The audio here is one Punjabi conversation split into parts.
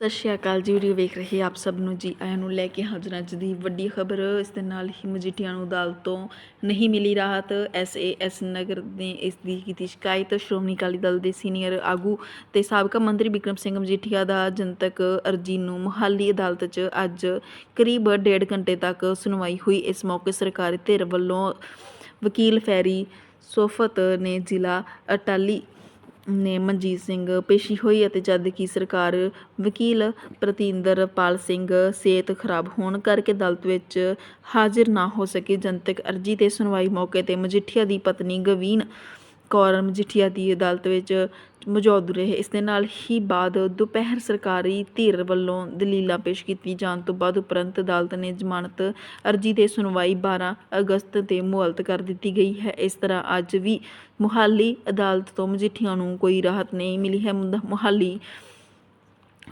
ਸਤਿ ਸ਼੍ਰੀ ਅਕਾਲ ਜੀ, ਵੀਡੀਓ ਵੇਖ ਰਹੇ ਆਪ ਸਭ ਨੂੰ ਜੀ, ਆਇਆਂ ਨੂੰ ਲੈ ਕੇ ਹਾਜ਼ਰ ਅੱਜ ਦੀ ਵੱਡੀ ਖਬਰ। ਇਸ ਦੇ ਨਾਲ ਹੀ ਮਜੀਠੀਆਂ ਨੂੰ ਅਦਾਲਤ ਤੋਂ ਨਹੀਂ ਮਿਲੀ ਰਾਹਤ। ਐਸਏਐਸ ਨਗਰ ਨੇ ਇਸ ਦੀ ਕੀਤੀ ਸ਼ਿਕਾਇਤ। ਸ਼੍ਰੋਮਣੀ ਅਕਾਲੀ ਦਲ ਦੇ ਸੀਨੀਅਰ ਆਗੂ ਤੇ ਸਾਬਕਾ ਮੰਤਰੀ ਬਿਕਰਮ ਸਿੰਘ ਮਜੀਠੀਆ ਦਾ ਜਨਤਕ ਅਰਜੀ ਨੂੰ ਮੁਹਾਲੀ ਅਦਾਲਤ 'ਚ ਅੱਜ ਕਰੀਬ ਡੇਢ ਘੰਟੇ ਤੱਕ ਸੁਣਵਾਈ ਹੋਈ। ਇਸ ਮੌਕੇ ਸਰਕਾਰੀ ਧਿਰ ਵੱਲੋਂ ਵਕੀਲ ਫੈਰੀ ਸੋਫਤ ਨੇ ਜ਼ਿਲ੍ਹਾ ਅਟਾਲੀ ਨੇ ਮਨਜੀਤ ਸਿੰਘ ਪੇਸ਼ੀ ਹੋਈ ਅਤੇ ਜਦ ਕਿ ਸਰਕਾਰ ਵਕੀਲ ਪ੍ਰਤਿੰਦਰ ਪਾਲ ਸਿੰਘ ਸਿਹਤ ਖਰਾਬ ਹੋਣ ਕਰਕੇ ਅਦਾਲਤ ਵਿੱਚ ਹਾਜ਼ਰ ਨਾ ਹੋ ਸਕੇ, ਜਨਤਕ ਅਰਜੀ ਤੇ ਸੁਣਵਾਈ ਮੌਕੇ ਤੇ ਮਜੀਠੀਆ ਦੀ ਪਤਨੀ ਗਵੀਨ ਕੌਰ ਮਜੀਠੀਆ ਦੀ ਅਦਾਲਤ ਵਿੱਚ ਮੌਜੂਦ ਰਹੇ। ਇਸ ਦੇ ਨਾਲ ਹੀ ਬਾਅਦ ਦੁਪਹਿਰ ਸਰਕਾਰੀ ਧਿਰ ਵੱਲੋਂ ਦਲੀਲਾਂ ਪੇਸ਼ ਕੀਤੀ ਜਾਣ ਤੋਂ ਬਾਅਦ ਉਪਰੰਤ ਅਦਾਲਤ ਨੇ ਜ਼ਮਾਨਤ ਅਰਜੀ ਤੇ ਸੁਣਵਾਈ 12 ਅਗਸਤ ਤੇ ਮੁਅੱਤਲ ਕਰ ਦਿੱਤੀ ਗਈ ਹੈ। ਇਸ ਤਰ੍ਹਾਂ ਅੱਜ ਵੀ ਮੁਹਾਲੀ ਅਦਾਲਤ ਤੋਂ ਮਜੀਠੀਆ ਨੂੰ ਕੋਈ ਰਾਹਤ ਨਹੀਂ ਮਿਲੀ ਹੈ। ਮੁੰਦਾ- ਮੁਹਾਲੀ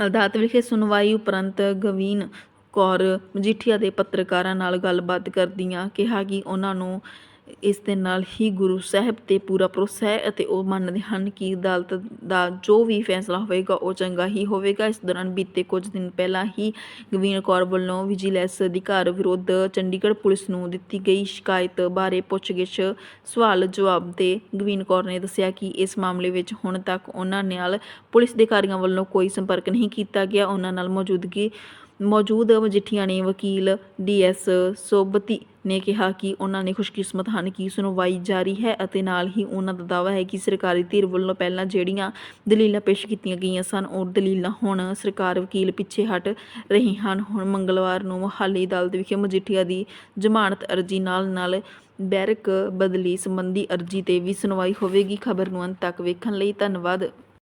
ਅਦਾਲਤ ਵਿਖੇ ਸੁਣਵਾਈ ਉਪਰੰਤ ਗਵੀਨ ਕੌਰ ਮਜੀਠੀਆ ਦੇ ਪੱਤਰਕਾਰਾਂ ਨਾਲ ਗੱਲਬਾਤ ਕਰਦਿਆਂ ਕਿਹਾ ਕਿ ਉਹਨਾਂ ਨੂੰ ਇਸ ਦੇ ਨਾਲ ਹੀ ਗੁਰੂ ਸਾਹਿਬ ਤੇ ਪੂਰਾ ਭਰੋਸਾ ਹੈ ਅਤੇ ਉਹ ਮੰਨਦੇ ਹਨ ਕਿ ਅਦਾਲਤ ਦਾ ਜੋ ਵੀ ਫੈਸਲਾ ਹੋਵੇਗਾ, ਉਹ ਚੰਗਾ ਹੀ ਹੋਵੇਗਾ। ਇਸ ਦੌਰਾਨ ਬੀਤੇ ਕੁਝ ਦਿਨ ਪਹਿਲਾਂ ਹੀ ਗਵੀਨ ਕੌਰ ਵੱਲੋਂ ਵਿਜੀਲੈਂਸ ਅਧਿਕਾਰ ਵਿਰੁੱਧ ਚੰਡੀਗੜ੍ਹ ਪੁਲਿਸ ਨੂੰ ਦਿੱਤੀ ਗਈ ਸ਼ਿਕਾਇਤ ਬਾਰੇ ਪੁੱਛਗਿੱਛ ਸਵਾਲ ਜਵਾਬ ਦੇ ਗਵੀਨ ਕੌਰ ਨੇ ਦੱਸਿਆ ਕਿ ਇਸ ਮਾਮਲੇ ਵਿੱਚ ਹੁਣ ਤੱਕ ਉਹਨਾਂ ਨਾਲ ਪੁਲਿਸ ਅਧਿਕਾਰੀਆਂ ਵੱਲੋਂ ਕੋਈ ਸੰਪਰਕ ਨਹੀਂ ਕੀਤਾ ਗਿਆ। ਉਹਨਾਂ ਨਾਲ ਮੌਜੂਦਗੀ ਮੌਜੂਦ ਮਜੀਠੀਆਂ ਨੇ ਵਕੀਲ ਡੀਐਸ ਸੋਬਤੀ ਨੇ ਕਿਹਾ ਕਿ ਉਹਨਾਂ ਨੇ ਖੁਸ਼ਕਿਸਮਤ ਹਨ ਕਿ ਸੁਣਵਾਈ ਜਾਰੀ ਹੈ ਅਤੇ ਨਾਲ ਹੀ ਉਹਨਾਂ ਦਾ ਦਾਅਵਾ ਹੈ ਕਿ ਸਰਕਾਰੀ ਧਿਰ ਵੱਲੋਂ ਪਹਿਲਾਂ ਜਿਹੜੀਆਂ ਦਲੀਲਾਂ ਪੇਸ਼ ਕੀਤੀਆਂ ਗਈਆਂ ਸਨ, ਉਹ ਦਲੀਲਾਂ ਹੁਣ ਸਰਕਾਰ ਵਕੀਲ ਪਿੱਛੇ ਹਟ ਰਹੇ ਹਨ। ਹੁਣ ਮੰਗਲਵਾਰ ਨੂੰ ਮੁਹਾਲੀ ਅਦਾਲਤ ਵਿਖੇ ਮਜੀਠੀਆ ਦੀ ਜ਼ਮਾਨਤ ਅਰਜੀ ਨਾਲ ਨਾਲ ਬੈਰਕ ਬਦਲੀ ਸੰਬੰਧੀ ਅਰਜੀ ਤੇ ਵੀ ਸੁਣਵਾਈ ਹੋਵੇਗੀ। ਖਬਰ ਨੂੰ ਅੰਤ ਤੱਕ ਵੇਖਣ ਲਈ ਧੰਨਵਾਦ।